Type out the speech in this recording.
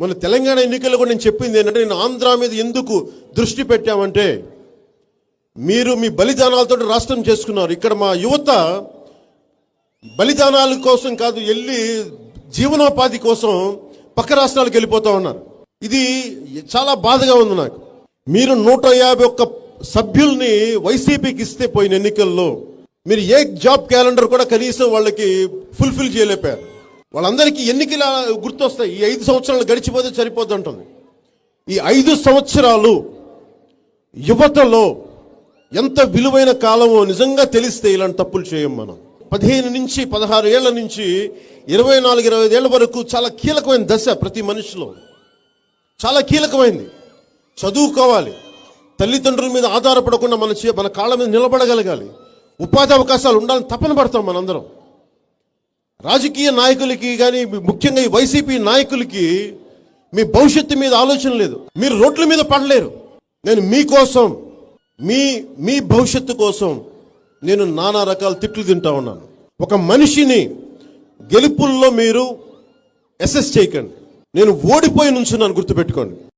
మన తెలంగాణ ఎన్నికల్లో కూడా నేను చెప్పింది ఏంటంటే నేను ఆంధ్ర మీద ఎందుకు దృష్టి పెట్టామంటే మీరు మీ బలిదానాలతో రాష్ట్రం చేసుకున్నారు. ఇక్కడ మా యువత బలిదానాల కోసం కాదు వెళ్ళి జీవనోపాధి కోసం పక్క రాష్ట్రాలకు వెళ్ళిపోతా ఉన్నారు. ఇది చాలా బాధగా ఉంది నాకు. మీరు నూట యాభై ఒక్క సభ్యుల్ని వైసీపీకి ఇస్తే పోయిన ఎన్నికల్లో మీరు ఏ జాబ్ క్యాలెండర్ కూడా కనీసం వాళ్ళకి ఫుల్ఫిల్ చేయలేపారు. వాళ్ళందరికీ ఎన్నికల గుర్తొస్తాయి. ఈ ఐదు సంవత్సరాలు గడిచిపోతే సరిపోద్ది అంటుంది ఈ ఐదు సంవత్సరాలు యువతలో ఎంత విలువైన కాలమో నిజంగా తెలిస్తే ఇలాంటి తప్పులు చేయం మనం. పదిహేను నుంచి పదహారు ఏళ్ళ నుంచి ఇరవై నాలుగు ఇరవై ఐదు ఏళ్ళ వరకు చాలా కీలకమైన దశ ప్రతి మనిషిలో. చాలా కీలకమైంది. చదువుకోవాలి. తల్లిదండ్రుల మీద ఆధారపడకుండా మన చే- మన కాళ్ళ మీద నిలబడగలగాలి. ఉపాధి అవకాశాలు ఉండాలని తపన పడతాం మనందరం. రాజకీయ నాయకులకి కానీ ముఖ్యంగా ఈ వైసీపీ నాయకులకి మీ భవిష్యత్తు మీద ఆలోచన లేదు. మీరు రోడ్ల మీద పడలేరు. నేను మీకోసం మీ మీ భవిష్యత్తు కోసం నేను నానా రకాల తిట్లు తింటా ఉన్నాను. ఒక మనిషిని గెలుపుల్లో మీరు అసెస్ చేయకండి. నేను ఓడిపోయి నుంచున్నాను గుర్తుపెట్టుకోండి.